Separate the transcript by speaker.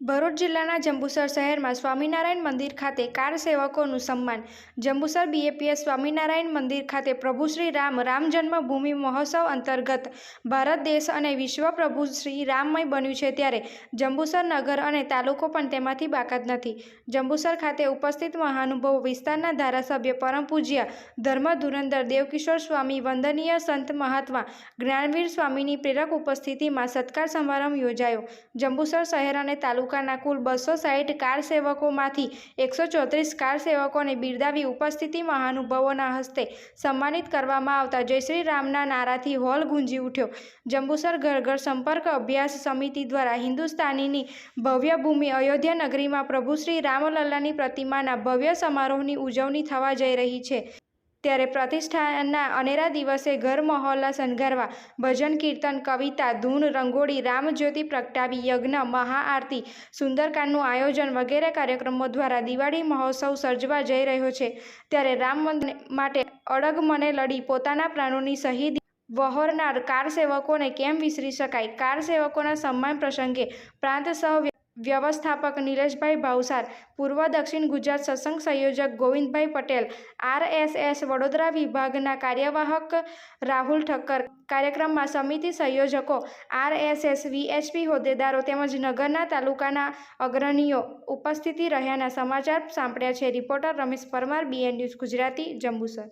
Speaker 1: ભરૂચ જિલ્લાના જંબુસર શહેરમાં સ્વામિનારાયણ મંદિર ખાતે કાર સેવકોનું સન્માન. જંબુસર બીએપીએસ સ્વામિનારાયણ મંદિર ખાતે પ્રભુ શ્રી રામ રામ જન્મભૂમિ મહોત્સવ અંતર્ગત ભારત દેશ અને વિશ્વ પ્રભુ શ્રી રામમય બન્યું છે ત્યારે જંબુસર નગર અને તાલુકો પણ તેમાંથી બાકાત નથી. જંબુસર ખાતે ઉપસ્થિત મહાનુભવ વિસ્તારના ધારાસભ્ય પરમ પૂજ્ય ધર્મ ધુરંધર દેવકિશોર સ્વામી, વંદનીય સંત મહાત્મા, જ્ઞાનવીર સ્વામીની પ્રેરક ઉપસ્થિતિમાં સત્કાર સમારંભ યોજાયો. જંબુસર શહેર અને તાલુકાના કુલ બસો સાઠ કાર સેવકોમાંથી એકસો ચોત્રીસ કાર સેવકોને બિરદાવી ઉપસ્થિતિ મહાનુભાવોના હસ્તે સન્માનિત કરવામાં આવતા જય શ્રી રામના નારાથી હોલ ગુંજી ઉઠ્યો. જંબુસર ઘર સંપર્ક અભ્યાસ સમિતિ દ્વારા હિન્દુસ્તાનીની ભવ્ય ભૂમિ અયોધ્યા નગરીમાં પ્રભુ શ્રી રામલલ્લાની પ્રતિમાના ભવ્ય સમારોહની ઉજવણી થવા જઈ રહી છે. ત્યારે પ્રતિષ્ઠાના અનેરા દિવસે ઘર મહોલ્લા શણગારવા ભજન, કીર્તન, કવિતા, ધૂન, રંગોળી, રામજ્યોતિ પ્રગટાવી, યજ્ઞ, મહાઆરતી, સુંદરકાંડનું આયોજન વગેરે કાર્યક્રમો દ્વારા દિવાળી મહોત્સવ સર્જવા જઈ રહ્યો છે. ત્યારે રામ માટે અડગ મને લડી પોતાના પ્રાણોની શહીદી વહોરનાર કાર સેવકોને કેમ વિસરી શકાય? કાર સેવકોના સન્માન પ્રસંગે પ્રાંત સહ વ્યવસ્થાપક નિલેશભાઈ ભાવસાર પૂર્વ દક્ષિણ ગુજરાત સત્સંગ સંયોજક ગોવિંદભાઈ પટેલ, આરએસએસ વડોદરા વિભાગના કાર્યવાહક રાહુલ ઠક્કર. કાર્યક્રમમાં સમિતિ સંયોજકો, આરએસએસ, વીએચપી હોદ્દેદારો તેમજ નગરના તાલુકાના અગ્રણીઓ ઉપસ્થિતિ રહ્યાના સમાચાર સાંપડ્યા છે. Reporter Ramesh Parmar, B N news Gujarati, Jambusar.